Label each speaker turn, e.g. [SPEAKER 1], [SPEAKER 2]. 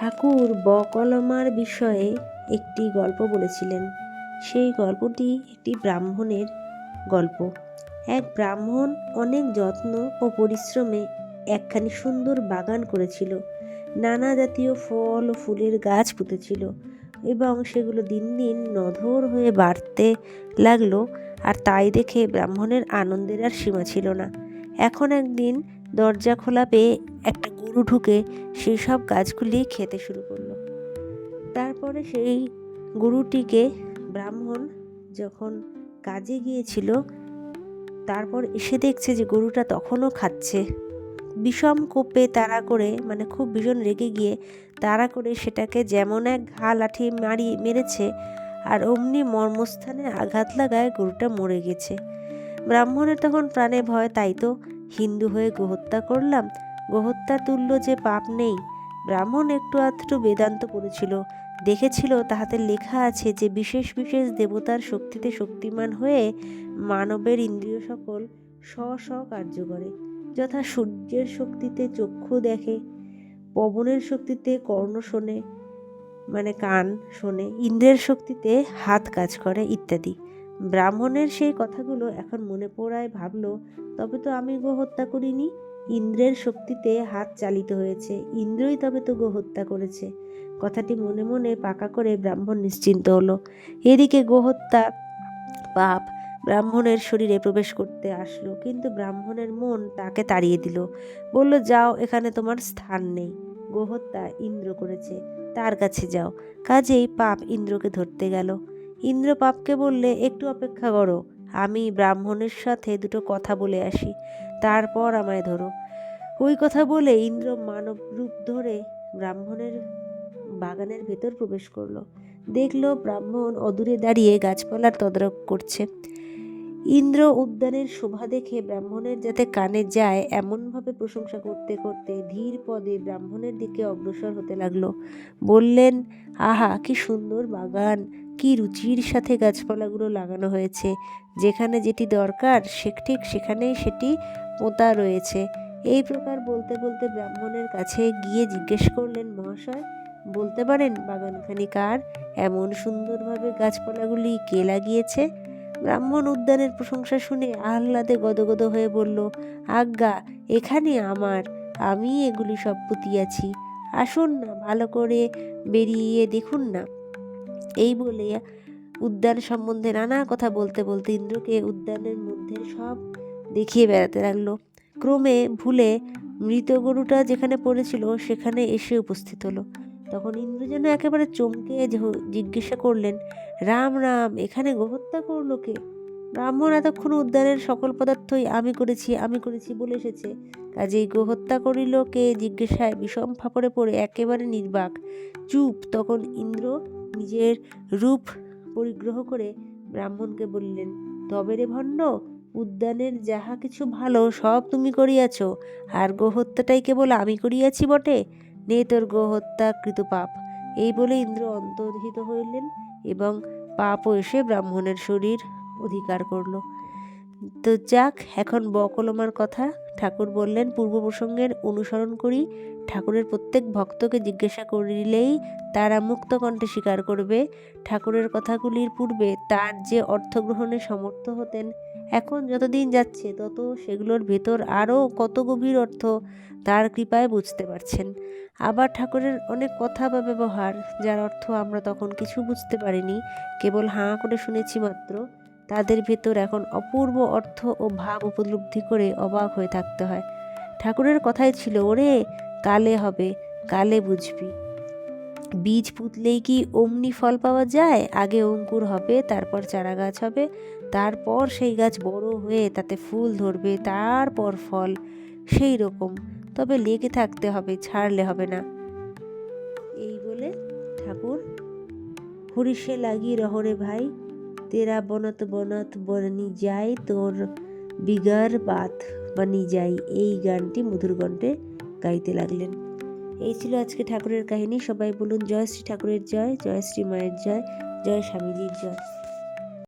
[SPEAKER 1] ঠাকুর বকলমার বিষয়ে একটি গল্প বলেছিলেন। সেই গল্পটি একটি ব্রাহ্মণের গল্প। এক ব্রাহ্মণ অনেক যত্ন ও পরিশ্রমে একখানি সুন্দর বাগান করেছিল। নানা জাতীয় ফল ও ফুলের গাছ পুঁতেছিল এবং সেগুলো দিন দিন নধর হয়ে বাড়তে লাগল আর তাই দেখে ব্রাহ্মণের আনন্দের আর সীমা ছিল না। এখন একদিন দরজা খোলা পেয়ে একটা গরু ঢুকে সেই সব গাছগুলি খেতে শুরু করল। তারপরে সেই গরুটিকে ব্রাহ্মণ যখন কাজে গিয়েছিল, তারপর এসে দেখছে যে গরুটা তখনও খাচ্ছে। বিষম কোপে তাড়া করে মানে খুব ভীষণ রেগে গিয়ে তাড়া করে সেটাকে যেমন এক ঘা লাঠি মারি মেরেছে, আর অমনি মর্মস্থানে আঘাত লাগায় গরুটা মরে গেছে। ব্রাহ্মণের তখন প্রাণে ভয়, তাই তো হিন্দু হয়ে গোহত্যা করলাম গোহত্যা তুল্য যে পাপ নেই, ব্রাহ্মণ একটু আধটু বেদান্ত পড়েছিল। দেখেছিল তাহাতে লেখা আছে যে বিশেষ বিশেষ দেবতার শক্তিতে শক্তিমান হয়ে মানবের ইন্দ্রিয় সকল স্ব স্ব কার্য করে। যথা সূর্যের শক্তিতে চক্ষু দেখে, পবনের শক্তিতে কর্ণ শোনে মানে কান শোনে, ইন্দ্রের শক্তিতে হাত কাজ করে ইত্যাদি। ব্রাহ্মণের সেই কথাগুলো এখন মনে পড়ায় ভাবলো, তবে তো আমি গো হত্যা করিনি। ইন্দ্রের শক্তিতে হাত চালিত হয়েছে। ইন্দ্রই তবে তো গো হত্যা করেছে। কথাটি মনে মনে পাকা করে ব্রাহ্মণ নিশ্চিন্ত হলো। এদিকে গোহত্যা পাপ ব্রাহ্মণের শরীরে প্রবেশ করতে আসলো, কিন্তু ব্রাহ্মণের মন তাকে তাড়িয়ে দিল। বলল, যাও, এখানে তোমার স্থান নেই। গোহত্যা ইন্দ্র করেছে। তার কাছে যাও। কাজেই পাপ ইন্দ্রকে ধরতে গেল। ইন্দ্র পাপকে বললে, একটু অপেক্ষা করো। আমি ব্রাহ্মণের সাথে দুটো কথা বলে আসি। তারপর আমায় ধরো। ওই কথা বলে ইন্দ্র মানব রূপ ধরে ব্রাহ্মণের বাগানের ভেতর প্রবেশ করল। দেখল ব্রাহ্মণ অদূরে দাঁড়িয়ে গাছপালার তদারক করছে। ইন্দ্র উদ্যানের শোভা দেখে ব্রাহ্মণের যাতে কানে যায়, এমনভাবে প্রশংসা করতে করতে ধীর পদে ব্রাহ্মণের দিকে অগ্রসর হতে লাগল। বললেন, আহা, কি সুন্দর বাগান! কি রুচির সাথে গাছপালাগুলো লাগানো হয়েছে। যেখানে যেটি দরকার, সে ঠিক সেখানেই সেটি পোতা রয়েছে। এই প্রকার বলতে বলতে ব্রাহ্মণের কাছে গিয়ে জিজ্ঞেস করলেন, মহাশয়, বলতে পারেন বাগানখানি কার? এমন সুন্দরভাবে গাছপালাগুলি কে লাগিয়েছে? ব্রাহ্মণ উদ্যানের প্রশংসা শুনে আহ্লাদে গদগদ হয়ে বলল, আজ্ঞা, এখানে আমার। আমি এগুলি সব পুঁতিয়াছি। আসুন না, ভালো করে বেরিয়ে দেখুন না। এই বলে উদ্যান সম্বন্ধে নানা কথা বলতে বলতে ইন্দ্রকে উদ্যানের মধ্যে সব দেখিয়ে বেড়াতে লাগল। ক্রমে ভুলে মৃত গরুটা যেখানে পড়েছিল সেখানে এসে উপস্থিত হলো। তখন ইন্দ্র যেন একেবারে চমকে জিজ্ঞাসা করলেন, রাম রাম, এখানে গোহত্যা করল কে? ব্রাহ্মণ এতক্ষণ উদ্যানের সকল পদার্থই আমি করেছি আমি করেছি বলে এসেছে। কাজেই গোহত্যা করিল কে? জিজ্ঞাসায় বিষম ফাপড়ে পড়ে একেবারে নির্বাক। চুপ! তখন ইন্দ্র নিজের রূপ পরিগ্রহ করে ব্রাহ্মণকে বললেন, তবে রে ভণ্ড উদ্যানের যাহা কিছু ভালো, সব তুমি করিয়াছ, আর গোহত্যাটাই কেবল আমি করিয়াছি বটে? নে তোর গোহত্যা কৃত পাপ। এই বলে ইন্দ্র অন্তর্হিত হইলেন এবং পাপও এসে ব্রাহ্মণের শরীর অধিকার করল। তো যাক, এখন বকলমার কথা ঠাকুর বললেন, পূর্ব প্রসঙ্গের অনুসরণ করি। ঠাকুরের প্রত্যেক ভক্তকে জিজ্ঞাসা করিলেই তারা মুক্ত কণ্ঠে স্বীকার করবে। ঠাকুরের কথাগুলির পূর্বে তার যে অর্থ গ্রহণে সমর্থ হতেন এখন যতদিন যাচ্ছে, তত সেগুলোর ভেতর আরও কত গভীর অর্থ তার কৃপায় বুঝতে পারছেন। আবার ঠাকুরের অনেক কথা বা ব্যবহার, যার অর্থ আমরা তখন কিছু বুঝতে পারিনি, কেবল হাঁ করে শুনেছি মাত্র, তাদের ভেতর এখন অপূর্ব অর্থ ও ভাব উপলব্ধি করে অবাক হয়ে থাকতে হয়। ঠাকুরের কথাই ছিল, ওরে, কালে হবে, কালে বুঝবি। বীজ পুতলেই কি অমনি ফল পাওয়া যায়? আগে অঙ্কুর হবে, তারপর চারা গাছ হবে তারপর সেই গাছ বড় হয়ে তাতে ফুল ধরবে, তারপর ফল। সেই রকম। তবে লেগে থাকতে হবে, ছাড়লে হবে না। এই বলে ঠাকুর হরিষে লাগি, রহরে ভাই, তেরা বনত বনত বনি যাই, তোর বিগার বাত বানি যাই। এই গানটি মধুর কণ্ঠে গাইতে লাগলেন। এই ছিল আজকে ঠাকুরের কাহিনী। সবাই বলুন, জয় শ্রী ঠাকুরের জয় জয় শ্রী মায়ের জয় জয় স্বামীজির জয়।